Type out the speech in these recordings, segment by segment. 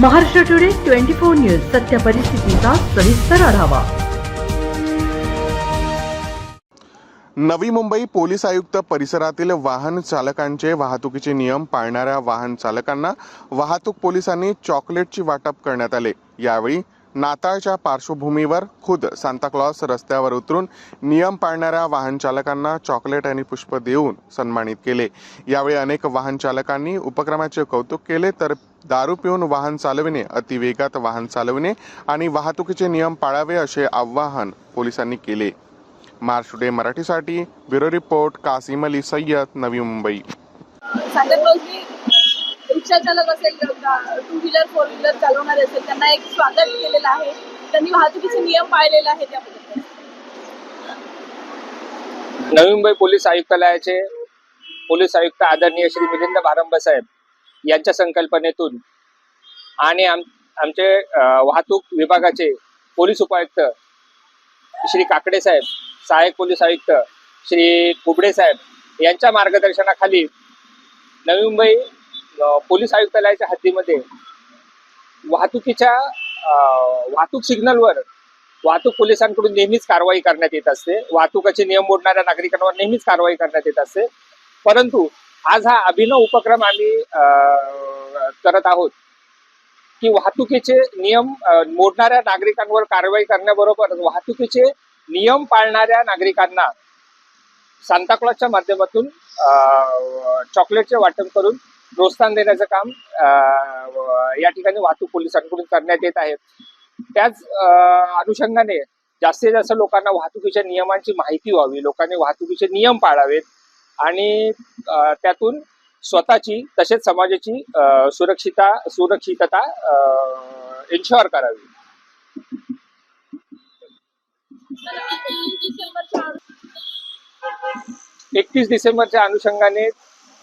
Maharashtra today twenty four news सत्य परिस्थितीचा सविस्तर आढावा. नवी मुंबई पोलीस आयुक्त परिसरातील वाहन चालकांचे वाहतुकीचे नियम पाळणाऱ्या वाहन चालकांना वाहतूक पोलिसांनी चॉकलेटची वाटप करण्यात आले. यावेळी नाताळच्या पार्श्वभूमीवर खुद सांताक्लॉस रस्त्यावर उतरून नियम पाळणाऱ्या वाहन चालकांना चॉकलेट आणि पुष्प देऊन सन्मानित केले. यावेळी अनेक वाहन चालकांनी उपक्रमाचे कौतुक केले तर दारू पिऊन वाहन चालविणे अतिवेगात वाहन चालविणे आणि वाहतुकीचे नियम पाळावे असे आवाहन पोलिसांनी केले. मार्च डे मराठीसाठी ब्युरो रिपोर्ट कासिम अली सय्यद नवी मुंबई. रिक्षा चालक असेल टू व्हीलर फोर व्हीलर चालवणारे असेल त्यांना एक स्वागत केलेलं आहे. त्यांनी वाहतुकीचे नियम पाळलेले आहे त्याबद्दल नवी मुंबई पोलीस आयुक्तालयाचे पोलीस आयुक्त आदरणीय श्री मिलिंद भारंब साहेब यांच्या संकल्पनेतून आणि आम आमचे वाहतूक विभागाचे पोलीस उपायुक्त श्री काकडे साहेब सहाय्यक पोलीस आयुक्त श्री कुबडे साहेब यांच्या मार्गदर्शनाखाली नवी मुंबई पोलीस आयुक्तालयाच्या हद्दीमध्ये वाहतुकीच्या अ, वाहतूक सिग्नलवर वाहतूक पोलिसांकडून नेहमीच कारवाई करण्यात येत असते. वाहतुकाचे नियम मोडणाऱ्या नागरिकांवर नेहमीच कारवाई करण्यात येत असते. परंतु आज हा अभिनव उपक्रम आम्ही करत आहोत की वाहतुकीचे नियम मोडणाऱ्या नागरिकांवर कारवाई करण्याबरोबर वाहतुकीचे नियम पाळणाऱ्या नागरिकांना सांताक्लॉजच्या माध्यमातून चॉकलेटचे वाटप करून प्रोत्साहन देण्याचं काम या ठिकाणी वाहतूक पोलिसांकडून करण्यात येत आहे. त्याच अनुषंगाने जास्तीत जास्त लोकांना वाहतुकीच्या नियमांची माहिती व्हावी लोकांनी वाहतुकीचे नियम पाळावेत आणि त्यातून स्वतःची तसेच समाजाची सुरक्षिता सुरक्षितता इन्शुअर करावी. एकतीस डिसेंबरच्या अनुषंगाने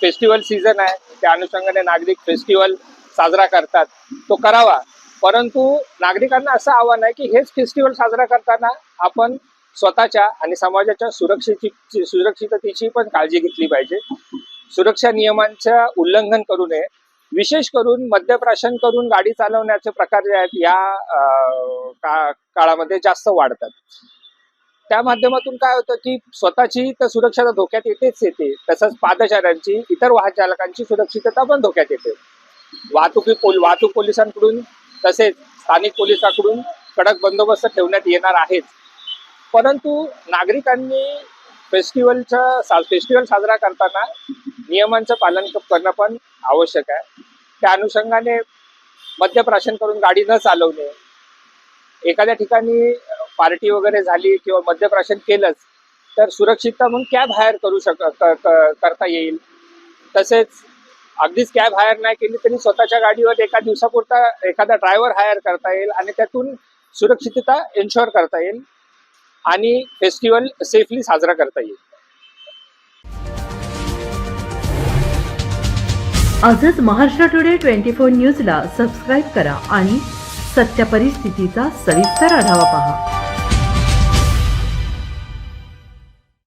फेस्टिवल सीझन आहे. त्या अनुषंगाने नागरिक फेस्टिवल साजरा करतात. तो करावा. परंतु नागरिकांना असं आव्हान आहे की हेच फेस्टिवल साजरा करताना आपण स्वतःच्या आणि समाजाच्या सुरक्षेची सुरक्षिततेची पण काळजी घेतली पाहिजे. सुरक्षा नियमांचं उल्लंघन करू नये. विशेष करून मद्यप्राशन करून गाडी चालवण्याचे प्रकार जे आहेत या का काळामध्ये जास्त वाढतात. त्या माध्यमातून काय होतं की स्वतःची तर सुरक्षा तर धोक्यात येतेच येते. तसंच पादचाऱ्यांची इतर वाहन चालकांची सुरक्षितता पण धोक्यात येते. वाहतुकी पोल वाहतूक पोलिसांकडून तसेच स्थानिक पोलिसांकडून कडक बंदोबस्त ठेवण्यात येणार आहेच परंतु नागरिकांनी फेस्टिवलचं सा फेस्टिवल साजरा करताना नियमांचं पालन करणं पण आवश्यक आहे. त्या अनुषंगाने मद्यप्राशन करून गाडी न चालवणे एखाद्या ठिकाणी पार्टी वगैरे झाली किंवा मद्यप्राशन केलंच तर सुरक्षितता म्हणून कॅब हायर करू शक करता येईल. तसेच अगदीच कॅब हायर नाही केली तरी स्वतःच्या गाडीवर एका दिवसापुरता एखादा ड्रायव्हर हायर करता येईल आणि त्यातून सुरक्षितता एन्शुअर करता येईल आणि फेस्टिवल सेफली साजरा करता येईल. आजच महाराष्ट्र टुडे ट्वेंटी फोर न्यूजला सबस्क्राईब करा आणि सत्य परिस्थितीचा सविस्तर आढावा पहा.